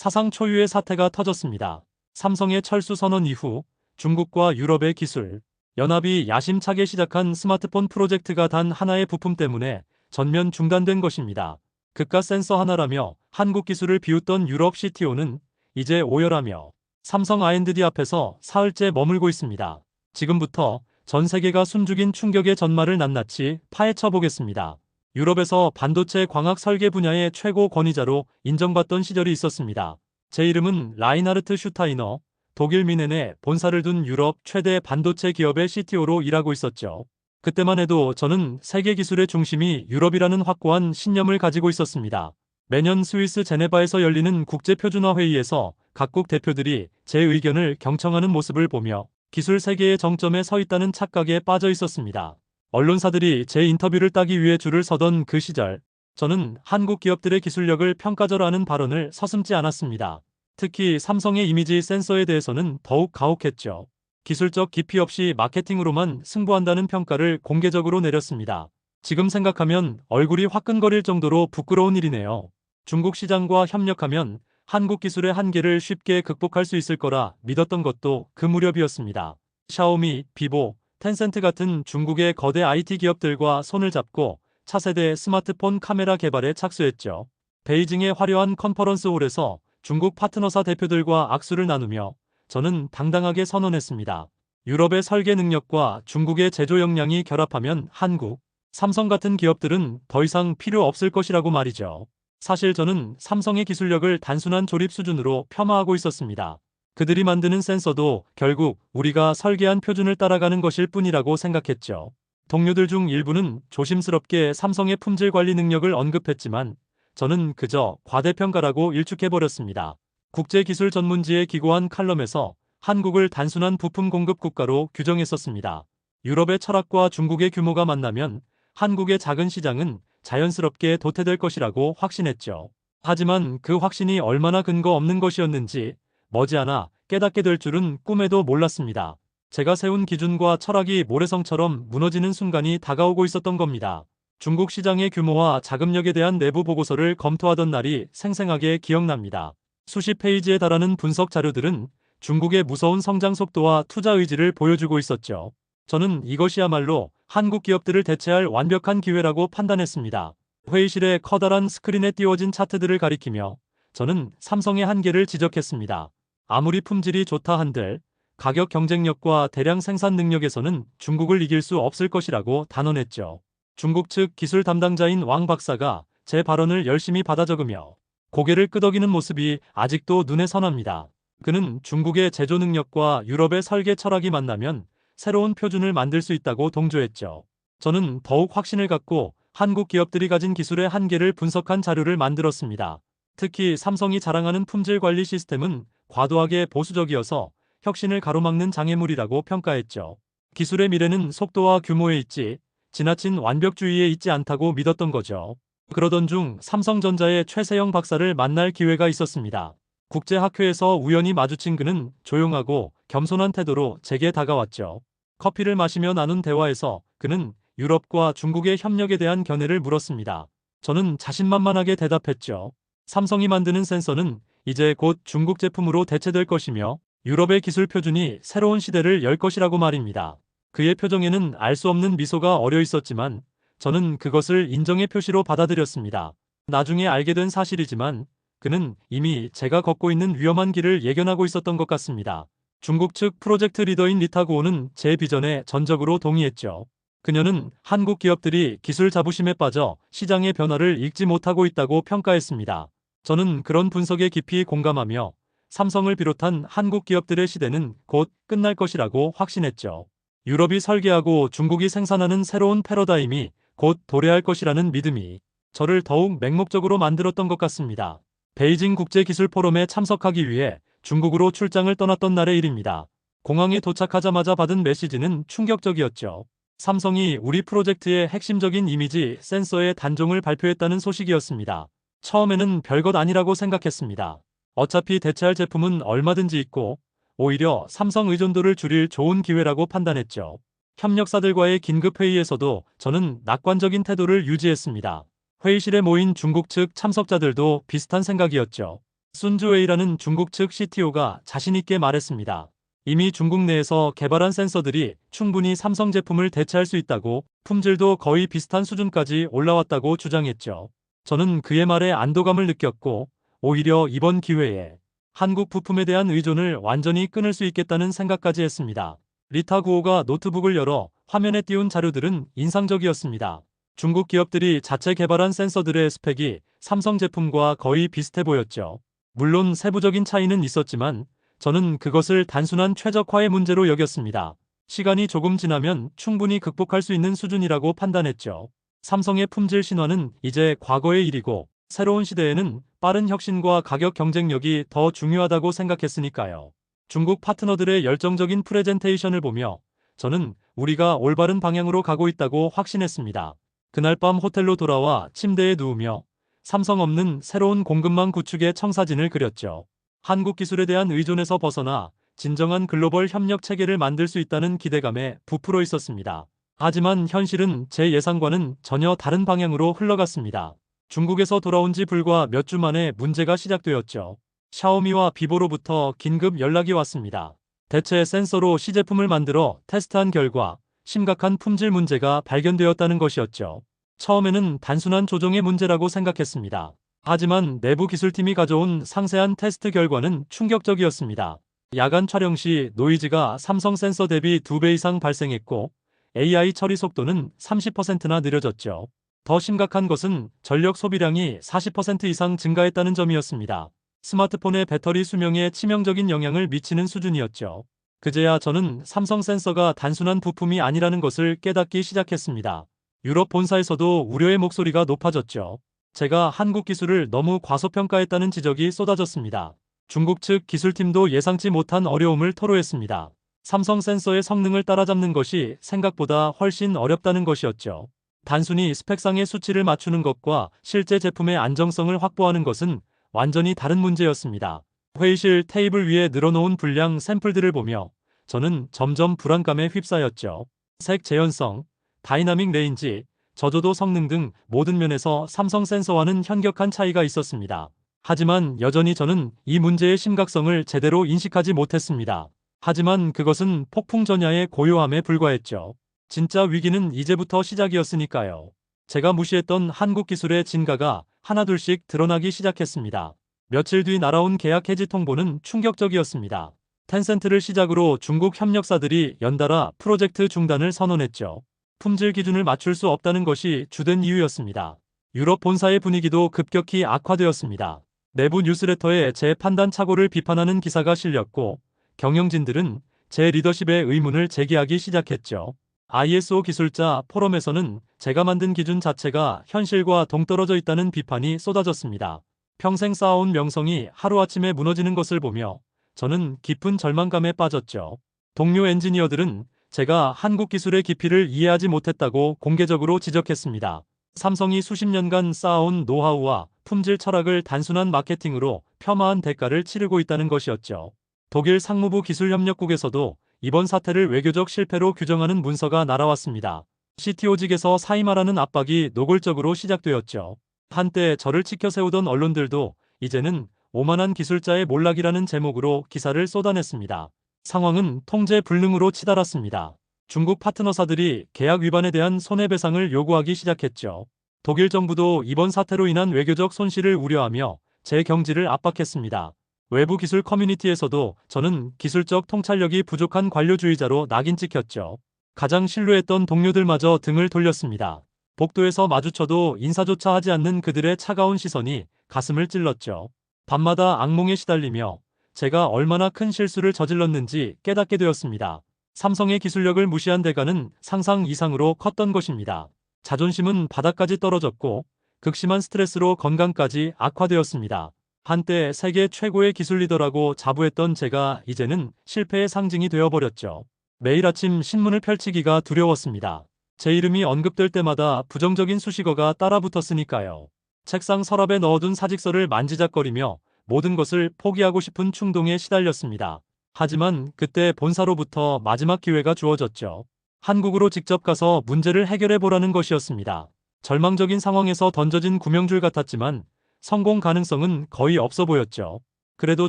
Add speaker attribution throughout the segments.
Speaker 1: 사상 초유의 사태가 터졌습니다. 삼성의 철수 선언 이후 중국과 유럽의 기술, 연합이 야심차게 시작한 스마트폰 프로젝트가 단 하나의 부품 때문에 전면 중단된 것입니다. 그깟 센서 하나라며 한국 기술을 비웃던 유럽 CTO는 이제 오열하며 삼성 R&D 앞에서 사흘째 머물고 있습니다. 지금부터 전 세계가 숨죽인 충격의 전말을 낱낱이 파헤쳐 보겠습니다. 유럽에서 반도체 광학 설계 분야의 최고 권위자로 인정받던 시절이 있었습니다. 제 이름은 라이나르트 슈타이너, 독일 미넨에 본사를 둔 유럽 최대 반도체 기업의 CTO로 일하고 있었죠. 그때만 해도 저는 세계 기술의 중심이 유럽이라는 확고한 신념을 가지고 있었습니다. 매년 스위스 제네바에서 열리는 국제표준화 회의에서 각국 대표들이 제 의견을 경청하는 모습을 보며 기술 세계의 정점에 서 있다는 착각에 빠져 있었습니다. 언론사들이 제 인터뷰를 따기 위해 줄을 서던 그 시절, 저는 한국 기업들의 기술력을 평가절하는 발언을 서슴지 않았습니다. 특히 삼성의 이미지 센서에 대해서는 더욱 가혹했죠. 기술적 깊이 없이 마케팅으로만 승부한다는 평가를 공개적으로 내렸습니다. 지금 생각하면 얼굴이 화끈거릴 정도로 부끄러운 일이네요. 중국 시장과 협력하면 한국 기술의 한계를 쉽게 극복할 수 있을 거라 믿었던 것도 그 무렵이었습니다. 샤오미, 비보, 텐센트 같은 중국의 거대 IT 기업들과 손을 잡고 차세대 스마트폰 카메라 개발에 착수했죠. 베이징의 화려한 컨퍼런스 홀에서 중국 파트너사 대표들과 악수를 나누며 저는 당당하게 선언했습니다. 유럽의 설계 능력과 중국의 제조 역량이 결합하면 한국, 삼성 같은 기업들은 더 이상 필요 없을 것이라고 말이죠. 사실 저는 삼성의 기술력을 단순한 조립 수준으로 폄하하고 있었습니다. 그들이 만드는 센서도 결국 우리가 설계한 표준을 따라가는 것일 뿐이라고 생각했죠. 동료들 중 일부는 조심스럽게 삼성의 품질 관리 능력을 언급했지만 저는 그저 과대평가라고 일축해버렸습니다. 국제기술 전문지에 기고한 칼럼에서 한국을 단순한 부품 공급 국가로 규정했었습니다. 유럽의 철학과 중국의 규모가 만나면 한국의 작은 시장은 자연스럽게 도태될 것이라고 확신했죠. 하지만 그 확신이 얼마나 근거 없는 것이었는지 머지않아 깨닫게 될 줄은 꿈에도 몰랐습니다. 제가 세운 기준과 철학이 모래성처럼 무너지는 순간이 다가오고 있었던 겁니다. 중국 시장의 규모와 자금력에 대한 내부 보고서를 검토하던 날이 생생하게 기억납니다. 수십 페이지에 달하는 분석 자료들은 중국의 무서운 성장 속도와 투자 의지를 보여주고 있었죠. 저는 이것이야말로 한국 기업들을 대체할 완벽한 기회라고 판단했습니다. 회의실에 커다란 스크린에 띄워진 차트들을 가리키며 저는 삼성의 한계를 지적했습니다. 아무리 품질이 좋다 한들 가격 경쟁력과 대량 생산 능력에서는 중국을 이길 수 없을 것이라고 단언했죠. 중국 측 기술 담당자인 왕 박사가 제 발언을 열심히 받아 적으며 고개를 끄덕이는 모습이 아직도 눈에 선합니다. 그는 중국의 제조 능력과 유럽의 설계 철학이 만나면 새로운 표준을 만들 수 있다고 동조했죠. 저는 더욱 확신을 갖고 한국 기업들이 가진 기술의 한계를 분석한 자료를 만들었습니다. 특히 삼성이 자랑하는 품질 관리 시스템은 과도하게 보수적이어서 혁신을 가로막는 장애물이라고 평가했죠. 기술의 미래는 속도와 규모에 있지 지나친 완벽주의에 있지 않다고 믿었던 거죠. 그러던 중 삼성전자의 최세영 박사를 만날 기회가 있었습니다. 국제학회에서 우연히 마주친 그는 조용하고 겸손한 태도로 제게 다가왔죠. 커피를 마시며 나눈 대화에서 그는 유럽과 중국의 협력에 대한 견해를 물었습니다. 저는 자신만만하게 대답했죠. 삼성이 만드는 센서는 이제 곧 중국 제품으로 대체될 것이며 유럽의 기술 표준이 새로운 시대를 열 것이라고 말입니다. 그의 표정에는 알 수 없는 미소가 어려 있었지만 저는 그것을 인정의 표시로 받아들였습니다. 나중에 알게 된 사실이지만 그는 이미 제가 걷고 있는 위험한 길을 예견하고 있었던 것 같습니다. 중국 측 프로젝트 리더인 리타구오는 제 비전에 전적으로 동의했죠. 그녀는 한국 기업들이 기술 자부심에 빠져 시장의 변화를 읽지 못하고 있다고 평가했습니다. 저는 그런 분석에 깊이 공감하며 삼성을 비롯한 한국 기업들의 시대는 곧 끝날 것이라고 확신했죠. 유럽이 설계하고 중국이 생산하는 새로운 패러다임이 곧 도래할 것이라는 믿음이 저를 더욱 맹목적으로 만들었던 것 같습니다. 베이징 국제기술 포럼에 참석하기 위해 중국으로 출장을 떠났던 날의 일입니다. 공항에 도착하자마자 받은 메시지는 충격적이었죠. 삼성이 우리 프로젝트의 핵심적인 이미지 센서의 단종을 발표했다는 소식이었습니다. 처음에는 별것 아니라고 생각했습니다. 어차피 대체할 제품은 얼마든지 있고 오히려 삼성 의존도를 줄일 좋은 기회라고 판단했죠. 협력사들과의 긴급 회의에서도 저는 낙관적인 태도를 유지했습니다. 회의실에 모인 중국 측 참석자들도 비슷한 생각이었죠. 순주웨이라는 중국 측 CTO가 자신있게 말했습니다. 이미 중국 내에서 개발한 센서들이 충분히 삼성 제품을 대체할 수 있다고 품질도 거의 비슷한 수준까지 올라왔다고 주장했죠. 저는 그의 말에 안도감을 느꼈고 오히려 이번 기회에 한국 부품에 대한 의존을 완전히 끊을 수 있겠다는 생각까지 했습니다. 리타 구호가 노트북을 열어 화면에 띄운 자료들은 인상적이었습니다. 중국 기업들이 자체 개발한 센서들의 스펙이 삼성 제품과 거의 비슷해 보였죠. 물론 세부적인 차이는 있었지만 저는 그것을 단순한 최적화의 문제로 여겼습니다. 시간이 조금 지나면 충분히 극복할 수 있는 수준이라고 판단했죠. 삼성의 품질 신화는 이제 과거의 일이고 새로운 시대에는 빠른 혁신과 가격 경쟁력이 더 중요하다고 생각했으니까요. 중국 파트너들의 열정적인 프레젠테이션을 보며 저는 우리가 올바른 방향으로 가고 있다고 확신했습니다. 그날 밤 호텔로 돌아와 침대에 누우며 삼성 없는 새로운 공급망 구축의 청사진을 그렸죠. 한국 기술에 대한 의존에서 벗어나 진정한 글로벌 협력 체계를 만들 수 있다는 기대감에 부풀어 있었습니다. 하지만 현실은 제 예상과는 전혀 다른 방향으로 흘러갔습니다. 중국에서 돌아온 지 불과 몇 주 만에 문제가 시작되었죠. 샤오미와 비보로부터 긴급 연락이 왔습니다. 대체 센서로 시제품을 만들어 테스트한 결과 심각한 품질 문제가 발견되었다는 것이었죠. 처음에는 단순한 조정의 문제라고 생각했습니다. 하지만 내부 기술팀이 가져온 상세한 테스트 결과는 충격적이었습니다. 야간 촬영 시 노이즈가 삼성 센서 대비 2배 이상 발생했고 AI 처리 속도는 30%나 느려졌죠. 더 심각한 것은 전력 소비량이 40% 이상 증가했다는 점이었습니다. 스마트폰의 배터리 수명에 치명적인 영향을 미치는 수준이었죠. 그제야 저는 삼성 센서가 단순한 부품이 아니라는 것을 깨닫기 시작했습니다. 유럽 본사에서도 우려의 목소리가 높아졌죠. 제가 한국 기술을 너무 과소평가했다는 지적이 쏟아졌습니다. 중국 측 기술팀도 예상치 못한 어려움을 토로했습니다. 삼성 센서의 성능을 따라잡는 것이 생각보다 훨씬 어렵다는 것이었죠. 단순히 스펙상의 수치를 맞추는 것과 실제 제품의 안정성을 확보하는 것은 완전히 다른 문제였습니다. 회의실 테이블 위에 늘어놓은 불량 샘플들을 보며 저는 점점 불안감에 휩싸였죠. 색 재현성, 다이나믹 레인지, 저조도 성능 등 모든 면에서 삼성 센서와는 현격한 차이가 있었습니다. 하지만 여전히 저는 이 문제의 심각성을 제대로 인식하지 못했습니다. 하지만 그것은 폭풍 전야의 고요함에 불과했죠. 진짜 위기는 이제부터 시작이었으니까요. 제가 무시했던 한국 기술의 진가가 하나둘씩 드러나기 시작했습니다. 며칠 뒤 날아온 계약 해지 통보는 충격적이었습니다. 텐센트를 시작으로 중국 협력사들이 연달아 프로젝트 중단을 선언했죠. 품질 기준을 맞출 수 없다는 것이 주된 이유였습니다. 유럽 본사의 분위기도 급격히 악화되었습니다. 내부 뉴스레터에 제 판단 착오를 비판하는 기사가 실렸고 경영진들은 제 리더십의 의문을 제기하기 시작했죠. ISO 기술자 포럼에서는 제가 만든 기준 자체가 현실과 동떨어져 있다는 비판이 쏟아졌습니다. 평생 쌓아온 명성이 하루아침에 무너지는 것을 보며 저는 깊은 절망감에 빠졌죠. 동료 엔지니어들은 제가 한국 기술의 깊이를 이해하지 못했다고 공개적으로 지적했습니다. 삼성이 수십 년간 쌓아온 노하우와 품질 철학을 단순한 마케팅으로 폄하한 대가를 치르고 있다는 것이었죠. 독일 상무부 기술협력국에서도 이번 사태를 외교적 실패로 규정하는 문서가 날아왔습니다. CTO직에서 사임하라는 압박이 노골적으로 시작되었죠. 한때 저를 치켜세우던 언론들도 이제는 오만한 기술자의 몰락이라는 제목으로 기사를 쏟아냈습니다. 상황은 통제 불능으로 치달았습니다. 중국 파트너사들이 계약 위반에 대한 손해배상을 요구하기 시작했죠. 독일 정부도 이번 사태로 인한 외교적 손실을 우려하며 제 경지를 압박했습니다. 외부 기술 커뮤니티에서도 저는 기술적 통찰력이 부족한 관료주의자로 낙인 찍혔죠. 가장 신뢰했던 동료들마저 등을 돌렸습니다. 복도에서 마주쳐도 인사조차 하지 않는 그들의 차가운 시선이 가슴을 찔렀죠. 밤마다 악몽에 시달리며 제가 얼마나 큰 실수를 저질렀는지 깨닫게 되었습니다. 삼성의 기술력을 무시한 대가는 상상 이상으로 컸던 것입니다. 자존심은 바닥까지 떨어졌고 극심한 스트레스로 건강까지 악화되었습니다. 한때 세계 최고의 기술 리더라고 자부했던 제가 이제는 실패의 상징이 되어버렸죠. 매일 아침 신문을 펼치기가 두려웠습니다. 제 이름이 언급될 때마다 부정적인 수식어가 따라붙었으니까요. 책상 서랍에 넣어둔 사직서를 만지작거리며 모든 것을 포기하고 싶은 충동에 시달렸습니다. 하지만 그때 본사로부터 마지막 기회가 주어졌죠. 한국으로 직접 가서 문제를 해결해 보라는 것이었습니다. 절망적인 상황에서 던져진 구명줄 같았지만 성공 가능성은 거의 없어 보였죠. 그래도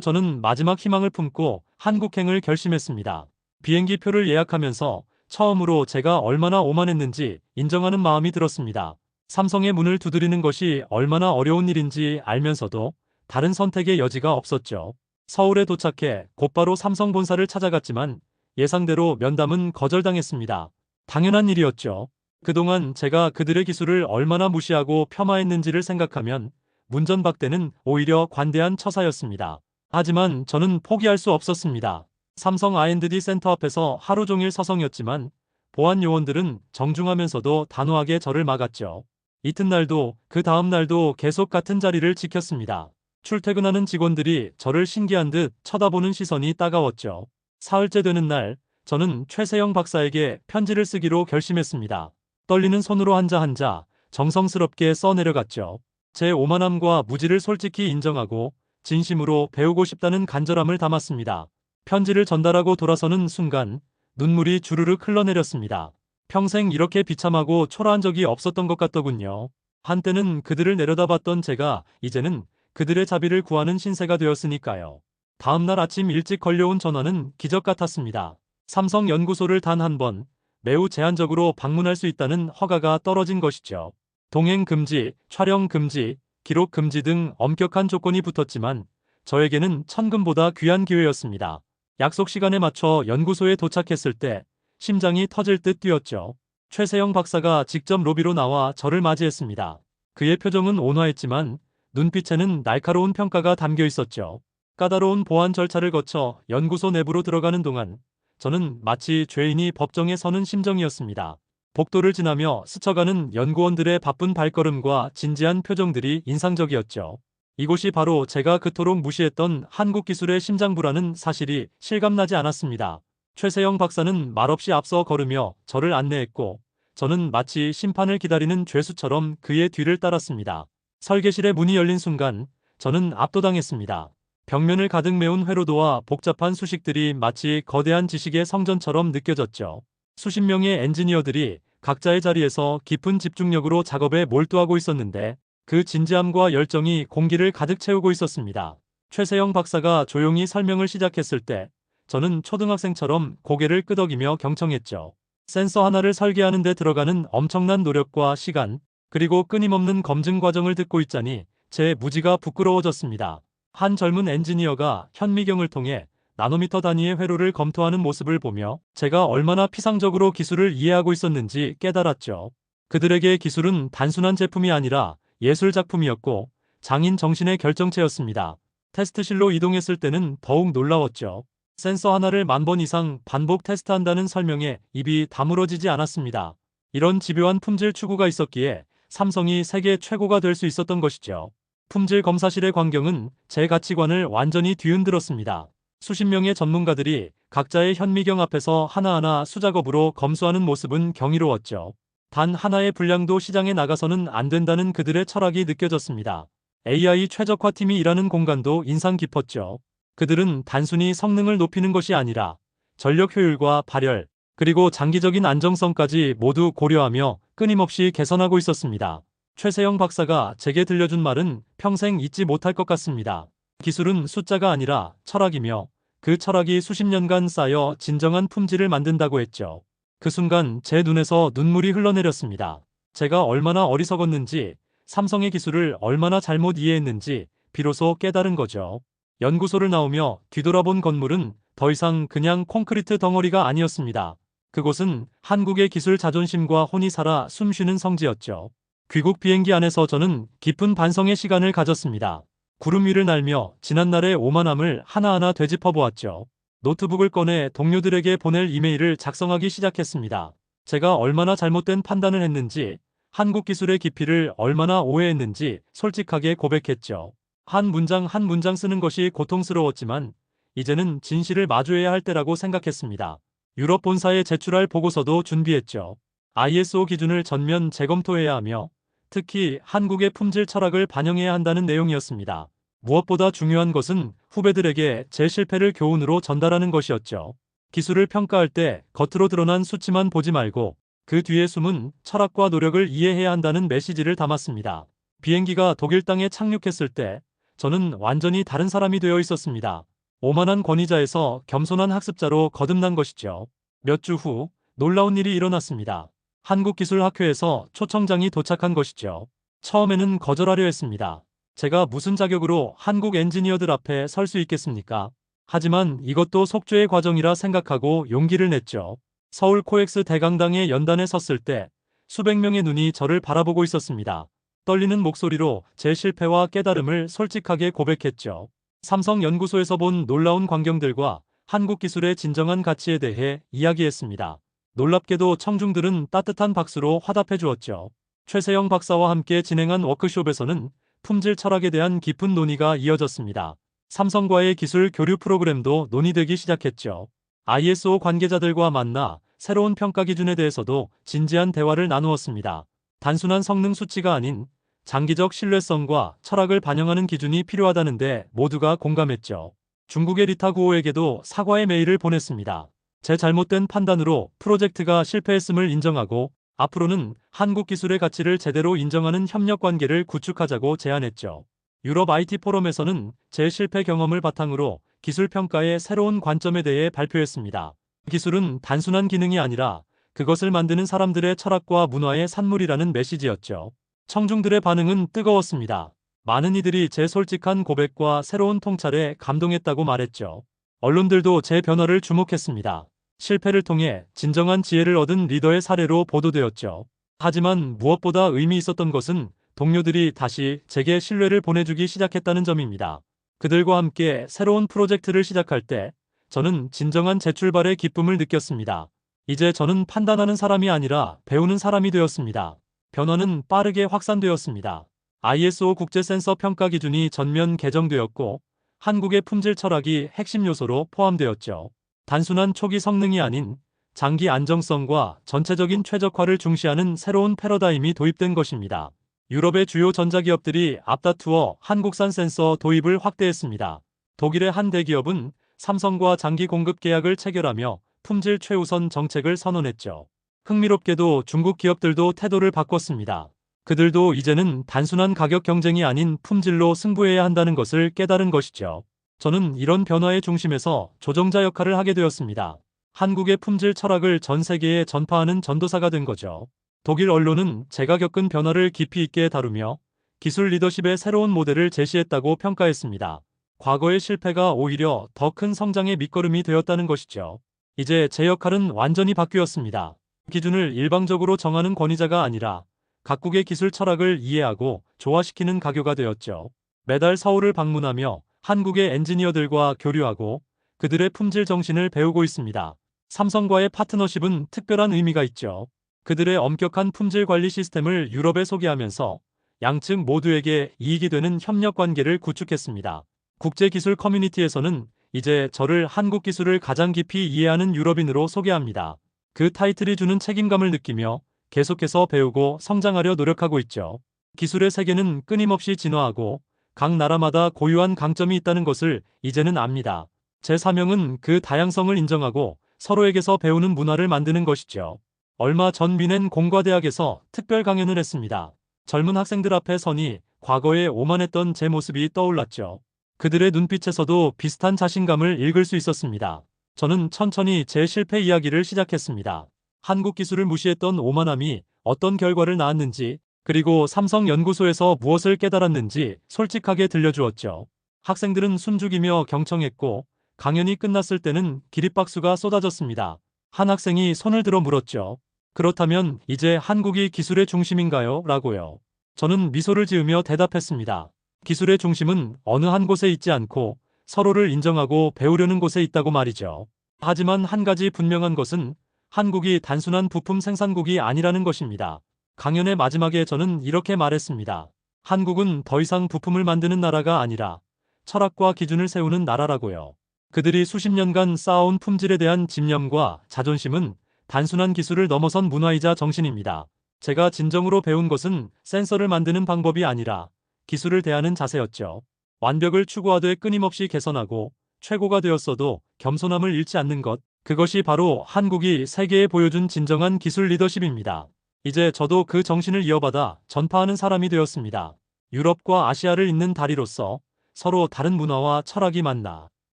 Speaker 1: 저는 마지막 희망을 품고 한국행을 결심했습니다. 비행기 표를 예약하면서 처음으로 제가 얼마나 오만했는지 인정하는 마음이 들었습니다. 삼성의 문을 두드리는 것이 얼마나 어려운 일인지 알면서도 다른 선택의 여지가 없었죠. 서울에 도착해 곧바로 삼성 본사를 찾아갔지만 예상대로 면담은 거절당했습니다. 당연한 일이었죠. 그동안 제가 그들의 기술을 얼마나 무시하고 폄하했는지를 생각하면 문전박대는 오히려 관대한 처사였습니다. 하지만 저는 포기할 수 없었습니다. 삼성 R&D 센터 앞에서 하루 종일 서성였지만 보안 요원들은 정중하면서도 단호하게 저를 막았죠. 이튿날도 그 다음날도 계속 같은 자리를 지켰습니다. 출퇴근하는 직원들이 저를 신기한 듯 쳐다보는 시선이 따가웠죠. 사흘째 되는 날, 저는 최세영 박사에게 편지를 쓰기로 결심했습니다. 떨리는 손으로 한자 한자 정성스럽게 써내려갔죠. 제 오만함과 무지를 솔직히 인정하고 진심으로 배우고 싶다는 간절함을 담았습니다. 편지를 전달하고 돌아서는 순간 눈물이 주르륵 흘러내렸습니다. 평생 이렇게 비참하고 초라한 적이 없었던 것 같더군요. 한때는 그들을 내려다봤던 제가 이제는 그들의 자비를 구하는 신세가 되었으니까요. 다음날 아침 일찍 걸려온 전화는 기적 같았습니다. 삼성 연구소를 단 한 번 매우 제한적으로 방문할 수 있다는 허가가 떨어진 것이죠. 동행 금지, 촬영 금지, 기록 금지 등 엄격한 조건이 붙었지만 저에게는 천금보다 귀한 기회였습니다. 약속 시간에 맞춰 연구소에 도착했을 때 심장이 터질 듯 뛰었죠. 최세영 박사가 직접 로비로 나와 저를 맞이했습니다. 그의 표정은 온화했지만 눈빛에는 날카로운 평가가 담겨 있었죠. 까다로운 보안 절차를 거쳐 연구소 내부로 들어가는 동안 저는 마치 죄인이 법정에 서는 심정이었습니다. 복도를 지나며 스쳐가는 연구원들의 바쁜 발걸음과 진지한 표정들이 인상적이었죠. 이곳이 바로 제가 그토록 무시했던 한국 기술의 심장부라는 사실이 실감나지 않았습니다. 최세영 박사는 말없이 앞서 걸으며 저를 안내했고 저는 마치 심판을 기다리는 죄수처럼 그의 뒤를 따랐습니다. 설계실의 문이 열린 순간 저는 압도당했습니다. 벽면을 가득 메운 회로도와 복잡한 수식들이 마치 거대한 지식의 성전처럼 느껴졌죠. 수십 명의 엔지니어들이 각자의 자리에서 깊은 집중력으로 작업에 몰두하고 있었는데 그 진지함과 열정이 공기를 가득 채우고 있었습니다. 최세영 박사가 조용히 설명을 시작했을 때 저는 초등학생처럼 고개를 끄덕이며 경청했죠. 센서 하나를 설계하는 데 들어가는 엄청난 노력과 시간, 그리고 끊임없는 검증 과정을 듣고 있자니 제 무지가 부끄러워졌습니다. 한 젊은 엔지니어가 현미경을 통해 나노미터 단위의 회로를 검토하는 모습을 보며 제가 얼마나 피상적으로 기술을 이해하고 있었는지 깨달았죠. 그들에게 기술은 단순한 제품이 아니라 예술 작품이었고 장인 정신의 결정체였습니다. 테스트실로 이동했을 때는 더욱 놀라웠죠. 센서 하나를 만 번 이상 반복 테스트한다는 설명에 입이 다물어지지 않았습니다. 이런 집요한 품질 추구가 있었기에 삼성이 세계 최고가 될 수 있었던 것이죠. 품질 검사실의 광경은 제 가치관을 완전히 뒤흔들었습니다. 수십 명의 전문가들이 각자의 현미경 앞에서 하나하나 수작업으로 검수하는 모습은 경이로웠죠. 단 하나의 분량도 시장에 나가서는 안 된다는 그들의 철학이 느껴졌습니다. AI 최적화팀이 일하는 공간도 인상 깊었죠. 그들은 단순히 성능을 높이는 것이 아니라 전력 효율과 발열, 그리고 장기적인 안정성까지 모두 고려하며 끊임없이 개선하고 있었습니다. 최세영 박사가 제게 들려준 말은 평생 잊지 못할 것 같습니다. 기술은 숫자가 아니라 철학이며 그 철학이 수십 년간 쌓여 진정한 품질을 만든다고 했죠. 그 순간 제 눈에서 눈물이 흘러내렸습니다. 제가 얼마나 어리석었는지, 삼성의 기술을 얼마나 잘못 이해했는지 비로소 깨달은 거죠. 연구소를 나오며 뒤돌아본 건물은 더 이상 그냥 콘크리트 덩어리가 아니었습니다. 그곳은 한국의 기술 자존심과 혼이 살아 숨쉬는 성지였죠. 귀국 비행기 안에서 저는 깊은 반성의 시간을 가졌습니다. 구름 위를 날며 지난날의 오만함을 하나하나 되짚어 보았죠. 노트북을 꺼내 동료들에게 보낼 이메일을 작성하기 시작했습니다. 제가 얼마나 잘못된 판단을 했는지, 한국 기술의 깊이를 얼마나 오해했는지 솔직하게 고백했죠. 한 문장 한 문장 쓰는 것이 고통스러웠지만, 이제는 진실을 마주해야 할 때라고 생각했습니다. 유럽 본사에 제출할 보고서도 준비했죠. ISO 기준을 전면 재검토해야 하며 특히 한국의 품질 철학을 반영해야 한다는 내용이었습니다. 무엇보다 중요한 것은 후배들에게 제 실패를 교훈으로 전달하는 것이었죠. 기술을 평가할 때 겉으로 드러난 수치만 보지 말고 그 뒤에 숨은 철학과 노력을 이해해야 한다는 메시지를 담았습니다. 비행기가 독일 땅에 착륙했을 때 저는 완전히 다른 사람이 되어 있었습니다. 오만한 권위자에서 겸손한 학습자로 거듭난 것이죠. 몇 주 후 놀라운 일이 일어났습니다. 한국기술학회에서 초청장이 도착한 것이죠. 처음에는 거절하려 했습니다. 제가 무슨 자격으로 한국 엔지니어들 앞에 설 수 있겠습니까? 하지만 이것도 속죄의 과정이라 생각하고 용기를 냈죠. 서울 코엑스 대강당의 연단에 섰을 때 수백 명의 눈이 저를 바라보고 있었습니다. 떨리는 목소리로 제 실패와 깨달음을 솔직하게 고백했죠. 삼성 연구소에서 본 놀라운 광경들과 한국 기술의 진정한 가치에 대해 이야기했습니다. 놀랍게도 청중들은 따뜻한 박수로 화답해 주었죠. 최세영 박사와 함께 진행한 워크숍에서는 품질 철학에 대한 깊은 논의가 이어졌습니다. 삼성과의 기술 교류 프로그램도 논의되기 시작했죠. ISO 관계자들과 만나 새로운 평가 기준에 대해서도 진지한 대화를 나누었습니다. 단순한 성능 수치가 아닌 장기적 신뢰성과 철학을 반영하는 기준이 필요하다는데 모두가 공감했죠. 중국의 리타 구호에게도 사과의 메일을 보냈습니다. 제 잘못된 판단으로 프로젝트가 실패했음을 인정하고 앞으로는 한국 기술의 가치를 제대로 인정하는 협력 관계를 구축하자고 제안했죠. 유럽 IT 포럼에서는 제 실패 경험을 바탕으로 기술 평가의 새로운 관점에 대해 발표했습니다. 기술은 단순한 기능이 아니라 그것을 만드는 사람들의 철학과 문화의 산물이라는 메시지였죠. 청중들의 반응은 뜨거웠습니다. 많은 이들이 제 솔직한 고백과 새로운 통찰에 감동했다고 말했죠. 언론들도 제 변화를 주목했습니다. 실패를 통해 진정한 지혜를 얻은 리더의 사례로 보도되었죠. 하지만 무엇보다 의미 있었던 것은 동료들이 다시 제게 신뢰를 보내주기 시작했다는 점입니다. 그들과 함께 새로운 프로젝트를 시작할 때 저는 진정한 재출발의 기쁨을 느꼈습니다. 이제 저는 판단하는 사람이 아니라 배우는 사람이 되었습니다. 변화는 빠르게 확산되었습니다. ISO 국제 센서 평가 기준이 전면 개정되었고 한국의 품질 철학이 핵심 요소로 포함되었죠. 단순한 초기 성능이 아닌 장기 안정성과 전체적인 최적화를 중시하는 새로운 패러다임이 도입된 것입니다. 유럽의 주요 전자기업들이 앞다투어 한국산 센서 도입을 확대했습니다. 독일의 한 대기업은 삼성과 장기 공급 계약을 체결하며 품질 최우선 정책을 선언했죠. 흥미롭게도 중국 기업들도 태도를 바꿨습니다. 그들도 이제는 단순한 가격 경쟁이 아닌 품질로 승부해야 한다는 것을 깨달은 것이죠. 저는 이런 변화의 중심에서 조정자 역할을 하게 되었습니다. 한국의 품질 철학을 전 세계에 전파하는 전도사가 된 거죠. 독일 언론은 제가 겪은 변화를 깊이 있게 다루며 기술 리더십의 새로운 모델을 제시했다고 평가했습니다. 과거의 실패가 오히려 더 큰 성장의 밑거름이 되었다는 것이죠. 이제 제 역할은 완전히 바뀌었습니다. 기준을 일방적으로 정하는 권위자가 아니라 각국의 기술 철학을 이해하고 조화시키는 가교가 되었죠. 매달 서울을 방문하며 한국의 엔지니어들과 교류하고 그들의 품질 정신을 배우고 있습니다. 삼성과의 파트너십은 특별한 의미가 있죠. 그들의 엄격한 품질 관리 시스템을 유럽에 소개하면서 양측 모두에게 이익이 되는 협력 관계를 구축했습니다. 국제기술 커뮤니티에서는 이제 저를 한국 기술을 가장 깊이 이해하는 유럽인으로 소개합니다. 그 타이틀이 주는 책임감을 느끼며 계속해서 배우고 성장하려 노력하고 있죠. 기술의 세계는 끊임없이 진화하고 각 나라마다 고유한 강점이 있다는 것을 이제는 압니다. 제 사명은 그 다양성을 인정하고 서로에게서 배우는 문화를 만드는 것이죠. 얼마 전 미넨 공과대학에서 특별 강연을 했습니다. 젊은 학생들 앞에 서니 과거에 오만했던 제 모습이 떠올랐죠. 그들의 눈빛에서도 비슷한 자신감을 읽을 수 있었습니다. 저는 천천히 제 실패 이야기를 시작했습니다. 한국 기술을 무시했던 오만함이 어떤 결과를 낳았는지 그리고 삼성 연구소에서 무엇을 깨달았는지 솔직하게 들려주었죠. 학생들은 숨죽이며 경청했고 강연이 끝났을 때는 기립박수가 쏟아졌습니다. 한 학생이 손을 들어 물었죠. 그렇다면 이제 한국이 기술의 중심인가요? 라고요. 저는 미소를 지으며 대답했습니다. 기술의 중심은 어느 한 곳에 있지 않고 서로를 인정하고 배우려는 곳에 있다고 말이죠. 하지만 한 가지 분명한 것은 한국이 단순한 부품 생산국이 아니라는 것입니다. 강연의 마지막에 저는 이렇게 말했습니다. 한국은 더 이상 부품을 만드는 나라가 아니라 철학과 기준을 세우는 나라라고요. 그들이 수십 년간 쌓아온 품질에 대한 집념과 자존심은 단순한 기술을 넘어선 문화이자 정신입니다. 제가 진정으로 배운 것은 센서를 만드는 방법이 아니라 기술을 대하는 자세였죠. 완벽을 추구하되 끊임없이 개선하고 최고가 되었어도 겸손함을 잃지 않는 것, 그것이 바로 한국이 세계에 보여준 진정한 기술 리더십입니다. 이제 저도 그 정신을 이어받아 전파하는 사람이 되었습니다. 유럽과 아시아를 잇는 다리로서 서로 다른 문화와 철학이 만나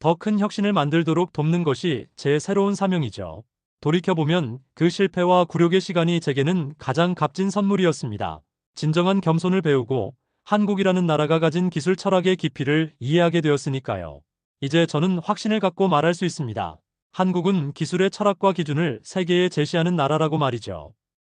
Speaker 1: 더 큰 혁신을 만들도록 돕는 것이 제 새로운 사명이죠. 돌이켜보면 그 실패와 굴욕의 시간이 제게는 가장 값진 선물이었습니다. 진정한 겸손을 배우고 한국이라는 나라가 가진 기술 철학의 깊이를 이해하게 되었으니까요. 이제 저는 확신을 갖고 말할 수 있습니다. 한국은 기술의 철학과 기준을 세계에 제시하는 나라라고 말이죠.